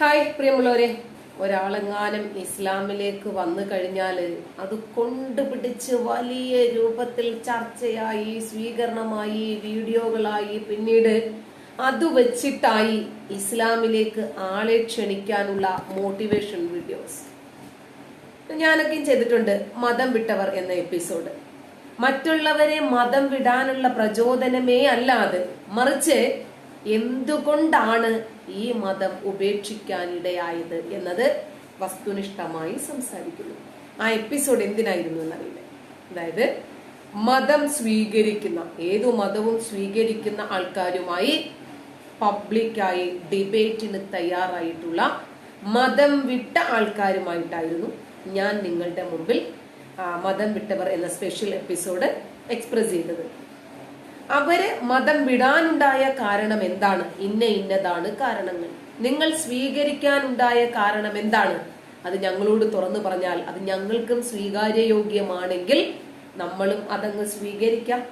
Hi പ്രിയമുള്ളവരെ. ഒരാളെങ്ങാനും ഇസ്ലാമിലേക്ക് വന്നു കഴിഞ്ഞാൽ അത് കൊണ്ടുപിടിച്ച് വലിയ രൂപത്തിൽ ചർച്ചയായി സ്വീകരണമായി വീഡിയോകളായി പിന്നീട് അത് വെച്ചിട്ടായി ഇസ്ലാമിലേക്ക് ആളെ ക്ഷണിക്കാനുള്ള മോട്ടിവേഷൻ വീഡിയോസ്. ഞാനൊക്കെയും ചെയ്തിട്ടുണ്ട് മതം വിട്ടവർ എന്ന എപ്പിസോഡ്. മറ്റുള്ളവരെ മതം വിടാനുള്ള പ്രചോദനമേ അല്ലാതെ മറിച്ച് എന്തുകൊണ്ടാണ് ഈ മതം ഉപേക്ഷിക്കാനിടയായത് എന്നത് വസ്തുനിഷ്ഠമായി സംസാരിക്കുന്നു. ആ എപ്പിസോഡ് എന്തിനായിരുന്നു എന്നറിയില്ല. അതായത് മതം സ്വീകരിക്കുന്ന ഏതു മതവും സ്വീകരിക്കുന്ന ആൾക്കാരുമായി പബ്ലിക്കായി ഡിബേറ്റിന് തയ്യാറായിട്ടുള്ള മതം വിട്ട ആൾക്കാരുമായിട്ടായിരുന്നു ഞാൻ നിങ്ങളുടെ മുമ്പിൽ മതം വിട്ടവർ എന്ന സ്പെഷ്യൽ എപ്പിസോഡ് എക്സ്പ്രസ് ചെയ്തത്. അവർ മതം വിടാനുണ്ടായ കാരണം എന്താണ്? ഇന്ന ഇന്നതാണ് കാരണങ്ങൾ. നിങ്ങൾ സ്വീകരിക്കാനുണ്ടായ കാരണം എന്താണ്? അത് ഞങ്ങളോട് തുറന്നു പറഞ്ഞാൽ അത് ഞങ്ങൾക്കും സ്വീകാര്യയോഗ്യമാണെങ്കിൽ നമ്മളും അതങ്ങ് സ്വീകരിക്കാം.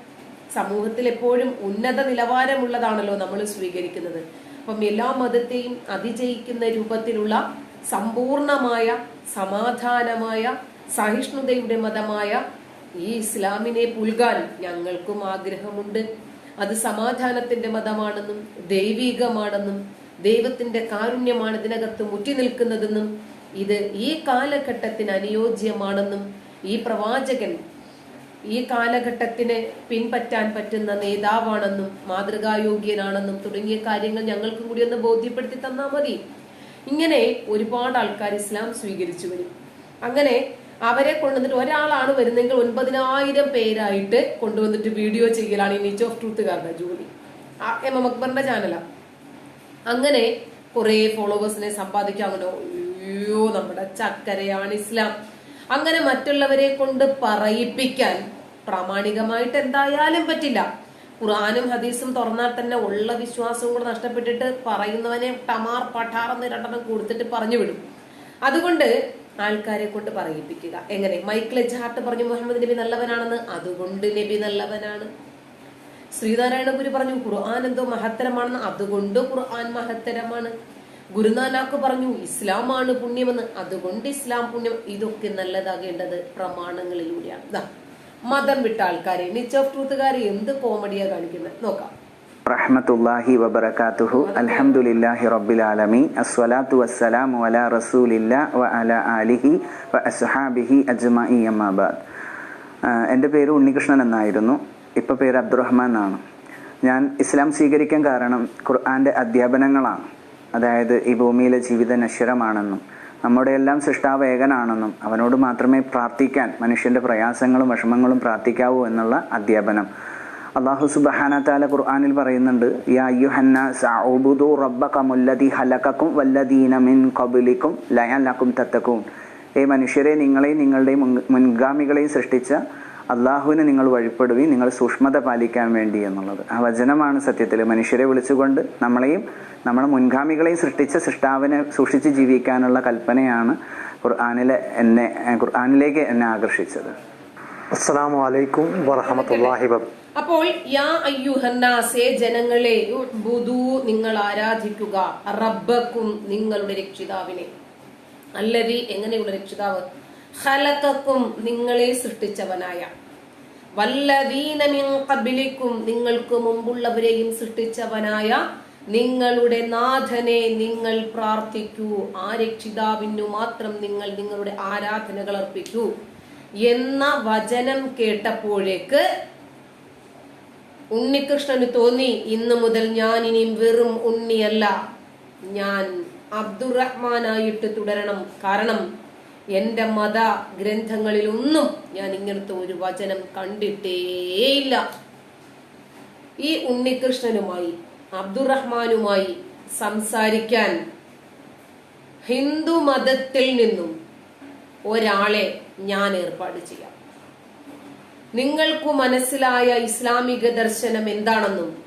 സമൂഹത്തിൽ എപ്പോഴും ഉന്നത നിലവാരമുള്ളതാണല്ലോ നമ്മൾ സ്വീകരിക്കുന്നത്. അപ്പം എല്ലാ മതത്തെയും അതിജയിക്കുന്ന രൂപത്തിലുള്ള സമ്പൂർണമായ സമാധാനമായ സഹിഷ്ണുതയുടെ മതമായ ഈ ഇസ്ലാമിനെ പുൽകാൻ ഞങ്ങൾക്കും ആഗ്രഹമുണ്ട്. അത് സമാധാനത്തിന്റെ മതമാണെന്നും ദൈവീകമാണെന്നും ദൈവത്തിന്റെ കാരുണ്യമാണ് ഇതിനകത്ത് മുറ്റി നിൽക്കുന്നതെന്നും ഇത് ഈ കാലഘട്ടത്തിന് അനുയോജ്യമാണെന്നും ഈ പ്രവാചകൻ ഈ കാലഘട്ടത്തിന് പിൻപറ്റാൻ പറ്റുന്ന നേതാവാണെന്നും മാതൃകായോഗ്യനാണെന്നും തുടങ്ങിയ കാര്യങ്ങൾ ഞങ്ങൾക്കും കൂടി ഒന്ന് ബോധ്യപ്പെടുത്തി തന്നാൽ മതി. ഇങ്ങനെ ഒരുപാട് ആൾക്കാർ ഇസ്ലാം സ്വീകരിച്ചു വരും. അങ്ങനെ അവരെ കൊണ്ടുവന്നിട്ട് ഒരാളാണ് വരുന്നെങ്കിൽ ഒൻപതിനായിരം പേരായിട്ട് കൊണ്ടുവന്നിട്ട് വീഡിയോ ചെയ്യലാണ് ഈ നീച്ച് ഓഫ് ട്രൂത്തുകാരുടെ ജോലി. എം എം അക്ബറിന്റെ ചാനലാണ് അങ്ങനെ കുറെ ഫോളോവേഴ്സിനെ സമ്പാദിക്കാൻ അങ്ങനെ അയ്യോ നമ്മുടെ ചക്കരയാണ് ഇസ്ലാം. അങ്ങനെ മറ്റുള്ളവരെ കൊണ്ട് പറയിപ്പിക്കാൻ പ്രാമാണികമായിട്ട് എന്തായാലും പറ്റില്ല. ഖുറാനും ഹദീസും തുറന്നാൽ തന്നെ ഉള്ള വിശ്വാസവും കൂടെ നഷ്ടപ്പെട്ടിട്ട് പറയുന്നവനെ ടമാർ പഠാർ എന്ന് രണ്ടെണ്ണം കൊടുത്തിട്ട് പറഞ്ഞു വിടും അതുകൊണ്ട് ആൾക്കാരെ കൊണ്ട് പറയിപ്പിക്കുക. എങ്ങനെ? മൈക്കിൾ എജാർട്ട് പറഞ്ഞു മുഹമ്മദ് നബി നല്ലവനാണെന്ന്. അതുകൊണ്ട് നബി നല്ലവനാണ്. ശ്രീനാരായണ ഗുരു പറഞ്ഞു ഖുർആൻ എന്തോ മഹത്തരമാണെന്ന്. അതുകൊണ്ട് ഖുർആൻ മഹത്തരമാണ്. ഗുരുനാനാക്ക് പറഞ്ഞു ഇസ്ലാമാണ് പുണ്യമെന്ന്. അതുകൊണ്ട് ഇസ്ലാം പുണ്യം. ഇതൊക്കെ നല്ലതാകേണ്ടത് പ്രമാണങ്ങളിലൂടെയാണ്. മതം വിട്ട ആൾക്കാരെ നിച്ച് ഓഫ് ട്രൂത്തുകാരെ എന്ത് കോമഡിയാ കാണിക്കുന്നത് നോക്കാം. റഹ്മത്തുല്ലാഹി വബർക്കാത്തുഹു അൽഹംദുലില്ലാഹി റബ്ബിൽ ആലമീൻ അസ്സലാത്തു വസ്സലാമു അലാ റസൂലില്ലാ വ അല ആലിഹി വ അസ്ഹാബിഹി അജ്മഈ അമ്മാബാദ് എന്റെ പേര് ഉണ്ണികൃഷ്ണൻ എന്നായിരുന്നു. ഇപ്പോൾ പേര് അബ്ദുറഹ്മാൻ എന്നാണ്. ഞാൻ ഇസ്ലാം സ്വീകരിക്കാൻ കാരണം ഖുർആന്റെ അധ്യാപനങ്ങളാണ്. അതായത് ഈ ഭൂമിയിലെ ജീവിത നശ്വരമാണെന്നും നമ്മുടെ എല്ലാം സൃഷ്ടാവ് ഏകനാണെന്നും അവനോട് മാത്രമേ പ്രാർത്ഥിക്കാൻ മനുഷ്യന്റെ പ്രയാസങ്ങളും വിഷമങ്ങളും പ്രാർത്ഥിക്കാവൂ എന്നുള്ള അധ്യാപനം. അള്ളാഹു സുബാന താല ഖുർആനിൽ പറയുന്നുണ്ട് യാ വല്ലദീന മിൻ തത്തക്കും ഏ മനുഷ്യരെ നിങ്ങളെയും നിങ്ങളുടെയും മുൻ- മുൻഗാമികളെയും സൃഷ്ടിച്ച അള്ളാഹുവിനെ നിങ്ങൾ വഴിപ്പെടുകയും നിങ്ങൾ സൂക്ഷ്മത പാലിക്കാൻ വേണ്ടി എന്നുള്ളത്. ആ വചനമാണ് സത്യത്തിൽ. മനുഷ്യരെ വിളിച്ചുകൊണ്ട് നമ്മളെയും നമ്മളെ മുൻഗാമികളെയും സൃഷ്ടിച്ച സൃഷ്ടാവിനെ സൂക്ഷിച്ച് ജീവിക്കാനുള്ള കൽപ്പനയാണ് ഖുർആാനിലെ എന്നെ ഖുർആാനിലേക്ക് എന്നെ ആകർഷിച്ചത്. അസ്സാം വലൈക്കും വറഹമത്തല്ലാഹി വബ അപ്പോൾ യാ അയ്യുഹന്നാസേ ജനങ്ങളെ നിങ്ങൾ ആരാധിക്കുക. റബ്ബക്കും നിങ്ങളുടെ രക്ഷിതാവിനെ. അല്ലതി എങ്ങനെയുള്ള രക്ഷിതാവ്? ഹലക്കും നിങ്ങളെ സൃഷ്ടിച്ചവനായ. വല്ലദീന മിൻ ഖബ്ലിക്കും നിങ്ങൾക്ക് മുമ്പുള്ളവരെയും സൃഷ്ടിച്ചവനായ. നിങ്ങളുടെ നാഥനെ നിങ്ങൾ പ്രാർത്ഥിക്കൂ. ആ രക്ഷിതാവിനു മാത്രം നിങ്ങൾ നിങ്ങളുടെ ആരാധനകൾ അർപ്പിക്കൂ. എന്ന വചനം കേട്ടപ്പോഴേക്ക് ഉണ്ണികൃഷ്ണന് തോന്നി ഇന്നു മുതൽ ഞാൻ ഇനിയും വെറും ഉണ്ണിയല്ല. ഞാൻ അബ്ദുറഹ്മാനായിട്ട് തുടരണം. കാരണം എന്റെ മത ഗ്രന്ഥങ്ങളിലൊന്നും ഞാൻ ഇങ്ങനത്തെ ഒരു വചനം കണ്ടിട്ടേയില്ല. ഈ ഉണ്ണികൃഷ്ണനുമായി അബ്ദുറഹ്മാനുമായി സംസാരിക്കാൻ ഹിന്ദു മതത്തിൽ നിന്നും ഒരാളെ ഞാൻ ഏർപ്പാട് ചെയ്യാം. നിങ്ങൾക്കു മനസ്സിലായ ഇസ്ലാമിക ദർശനം എന്താണെന്നും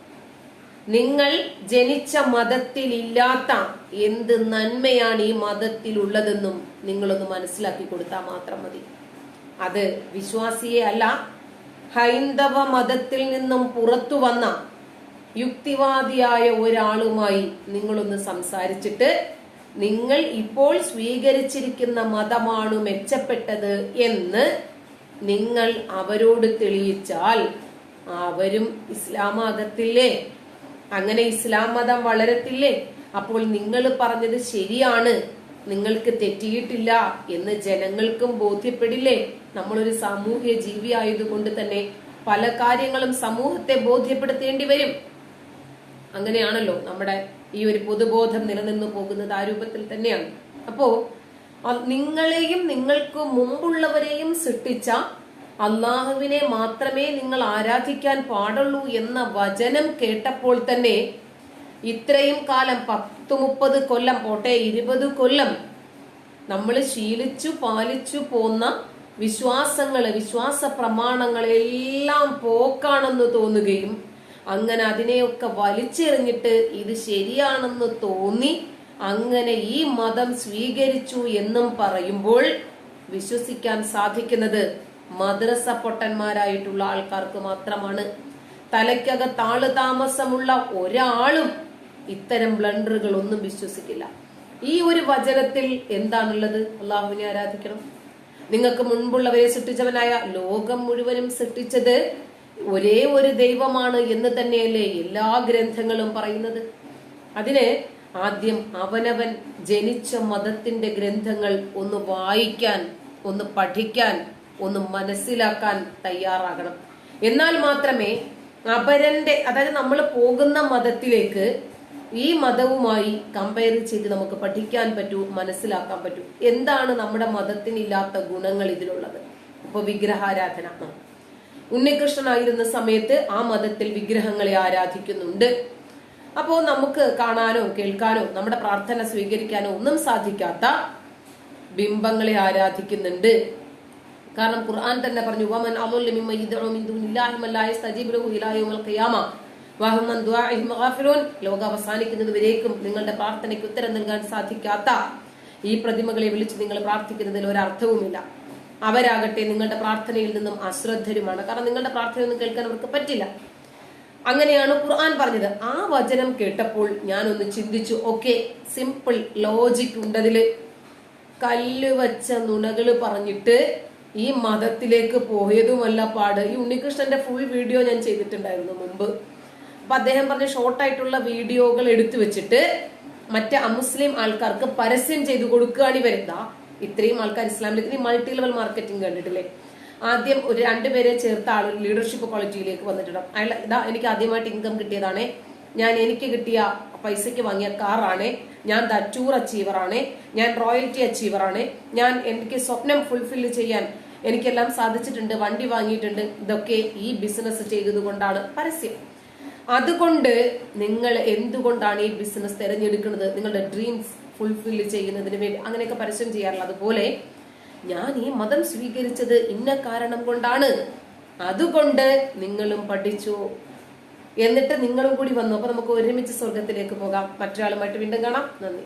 നിങ്ങൾ ജനിച്ച മതത്തിൽ ഇല്ലാത്ത എന്ത് നന്മയാണ് ഈ മതത്തിൽ ഉള്ളതെന്നും നിങ്ങളൊന്ന് മനസ്സിലാക്കി കൊടുത്താൽ മാത്രം മതി. അത് വിശ്വാസിയെ അല്ല ഹൈന്ദവ മതത്തിൽ നിന്നും പുറത്തു വന്ന യുക്തിവാദിയായ ഒരാളുമായി നിങ്ങളൊന്ന് സംസാരിച്ചിട്ട് നിങ്ങൾ ഇപ്പോൾ സ്വീകരിച്ചിരിക്കുന്ന മതമാണ് മെച്ചപ്പെട്ടത് എന്ന് നിങ്ങൾ അവരോട് തെളിയിച്ചാൽ അവരും ഇസ്ലാമാകത്തില്ലേ? അങ്ങനെ ഇസ്ലാം മതം വളരത്തില്ലേ? അപ്പോൾ നിങ്ങൾ പറഞ്ഞത് ശരിയാണ്. നിങ്ങൾക്ക് തെറ്റിയിട്ടില്ല എന്ന് ജനങ്ങൾക്കും ബോധ്യപ്പെടില്ലേ? നമ്മളൊരു സാമൂഹ്യ ജീവി ആയതുകൊണ്ട് തന്നെ പല കാര്യങ്ങളും സമൂഹത്തെ ബോധ്യപ്പെടുത്തേണ്ടി വരും. അങ്ങനെയാണല്ലോ നമ്മുടെ ഈ ഒരു പൊതുബോധം നിലനിന്നു പോകുന്നത് ആ രൂപത്തിൽ തന്നെയാണ്. അപ്പോ നിങ്ങളെയും നിങ്ങൾക്ക് മുമ്പുള്ളവരെയും സൃഷ്ടിച്ച അള്ളാഹുവിനെ മാത്രമേ നിങ്ങൾ ആരാധിക്കാൻ പാടുള്ളൂ എന്ന വചനം കേട്ടപ്പോൾ തന്നെ ഇത്രയും കാലം പത്ത് മുപ്പത് കൊല്ലം പോട്ടെ ഇരുപത് കൊല്ലം നമ്മൾ ശീലിച്ചു പാലിച്ചു പോന്ന വിശ്വാസങ്ങൾ വിശ്വാസ പ്രമാണങ്ങളെല്ലാം പോക്കാണെന്ന് തോന്നുകയും അങ്ങനെ അതിനെയൊക്കെ വലിച്ചെറിഞ്ഞിട്ട് ഇത് ശരിയാണെന്ന് തോന്നി അങ്ങനെ ഈ മതം സ്വീകരിച്ചു എന്നും പറയുമ്പോൾ വിശ്വസിക്കാൻ സാധിക്കുന്നത് മദ്രസ പൊട്ടന്മാരായിട്ടുള്ള ആൾക്കാർക്ക് മാത്രമാണ്. തലയ്ക്കകത്ത് ആൾ താമസമുള്ള ഒരാളും ഇത്തരം ബ്ലണ്ടറുകൾ ഒന്നും വിശ്വസിക്കില്ല. ഈ ഒരു വചനത്തിൽ എന്താണുള്ളത്? അള്ളാഹുവിനെ ആരാധിക്കണം. നിങ്ങൾക്ക് മുൻപുള്ളവരെ സൃഷ്ടിച്ചവനായ ലോകം മുഴുവനും സൃഷ്ടിച്ചത് ഒരേ ഒരു ദൈവമാണ് എന്ന് തന്നെയല്ലേ എല്ലാ ഗ്രന്ഥങ്ങളും പറയുന്നത്? അതിന് ആദ്യം അവനവൻ ജനിച്ച മതത്തിന്റെ ഗ്രന്ഥങ്ങൾ ഒന്ന് വായിക്കാൻ ഒന്ന് പഠിക്കാൻ ഒന്ന് മനസ്സിലാക്കാൻ തയ്യാറാകണം. എന്നാൽ മാത്രമേ അപരന്റെ അതായത് നമ്മൾ പോകുന്ന മതത്തിലേക്ക് ഈ മതവുമായി കമ്പയർ ചെയ്ത് നമുക്ക് പഠിക്കാൻ പറ്റൂ മനസ്സിലാക്കാൻ പറ്റൂ. എന്താണ് നമ്മുടെ മതത്തിനില്ലാത്ത ഗുണങ്ങൾ ഇതിലുള്ളത്? ഇപ്പൊ വിഗ്രഹാരാധന. ഉണ്ണികൃഷ്ണനായിരുന്ന സമയത്ത് ആ മതത്തിൽ വിഗ്രഹങ്ങളെ ആരാധിക്കുന്നുണ്ട്. അപ്പോ നമുക്ക് കാണാനോ കേൾക്കാനോ നമ്മുടെ പ്രാർത്ഥന സ്വീകരിക്കാനോ ഒന്നും സാധിക്കാത്ത ബിംബങ്ങളെ ആരാധിക്കുന്നുണ്ട്. കാരണം ഖുർആൻ തന്നെ പറഞ്ഞു ലോകം അവസാനിക്കുന്നത് വരേക്കും നിങ്ങളുടെ പ്രാർത്ഥനയ്ക്ക് ഉത്തരം നൽകാൻ സാധിക്കാത്ത ഈ പ്രതിമകളെ വിളിച്ച് നിങ്ങൾ പ്രാർത്ഥിക്കുന്നതിൽ ഒരർത്ഥവുമില്ല. അവരാകട്ടെ നിങ്ങളുടെ പ്രാർത്ഥനയിൽ നിന്നും അശ്രദ്ധരുമാണ്. കാരണം നിങ്ങളുടെ പ്രാർത്ഥനയൊന്നും കേൾക്കാൻ അവർക്ക് പറ്റില്ല. അങ്ങനെയാണ് ഖുർആൻ പറഞ്ഞത്. ആ വചനം കേട്ടപ്പോൾ ഞാനൊന്ന് ചിന്തിച്ചു ഓക്കെ സിമ്പിൾ ലോജിക് ഉണ്ടതിൽ. കല്ല് വച്ച നുണകൾ പറഞ്ഞിട്ട് ഈ മതത്തിലേക്ക് പോയതുമല്ല പാട്. ഈ ഉണ്ണികൃഷ്ണന്റെ ഫുൾ വീഡിയോ ഞാൻ ചെയ്തിട്ടുണ്ടായിരുന്നു മുമ്പ്. അപ്പൊ അദ്ദേഹം പറഞ്ഞ ഷോർട്ടായിട്ടുള്ള വീഡിയോകൾ എടുത്തു വെച്ചിട്ട് മറ്റേ അമുസ്ലിം ആൾക്കാർക്ക് പരസ്യം ചെയ്തു കൊടുക്കുകയാണ് ഇവരെന്താ? ഇത്രയും ആൾക്കാർ ഇസ്ലാമിലേക്ക് മൾട്ടി ലെവൽ മാർക്കറ്റിംഗ് കണ്ടിട്ടില്ലേ? ആദ്യം ഒരു രണ്ടുപേരെ ചേർത്ത ആൾ ലീഡർഷിപ്പ് ക്വാളിറ്റിയിലേക്ക് വന്നിട്ടുണ്ട്. അയാൾ ഇതാ എനിക്ക് ആദ്യമായിട്ട് ഇൻകം കിട്ടിയതാണ്. ഞാൻ എനിക്ക് കിട്ടിയ പൈസയ്ക്ക് വാങ്ങിയ കാറാണ് ഞാൻ ദ ടൂർ അച്ചീവർ ആണ്. ഞാൻ റോയൽറ്റി അച്ചീവർ ആണ്. ഞാൻ എനിക്ക് സ്വപ്നം ഫുൾഫിൽ ചെയ്യാൻ എനിക്കെല്ലാം സാധിച്ചിട്ടുണ്ട് വണ്ടി വാങ്ങിയിട്ടുണ്ട്. ഇതൊക്കെ ഈ ബിസിനസ് ചെയ്തതുകൊണ്ടാണ് പരസ്യം. അതുകൊണ്ട് നിങ്ങൾ എന്തുകൊണ്ടാണ് ഈ ബിസിനസ് തിരഞ്ഞെടുക്കുന്നത്? നിങ്ങളുടെ ഡ്രീംസ് ഫുൾഫിൽ ചെയ്യുന്നതിന് വേണ്ടി അങ്ങനെയൊക്കെ പരസ്യം ചെയ്യാറുള്ളത്. അതുപോലെ ഞാൻ ഈ മതം സ്വീകരിച്ചത് ഇന്ന കാരണം കൊണ്ടാണ്. അതുകൊണ്ട് നിങ്ങളും പഠിച്ചു. എന്നിട്ട് നിങ്ങളും കൂടി വന്നു. അപ്പൊ നമുക്ക് ഒരുമിച്ച് സ്വർഗത്തിലേക്ക് പോകാം. മറ്റൊരാളുമായിട്ട് വീണ്ടും കാണാം. നന്ദി.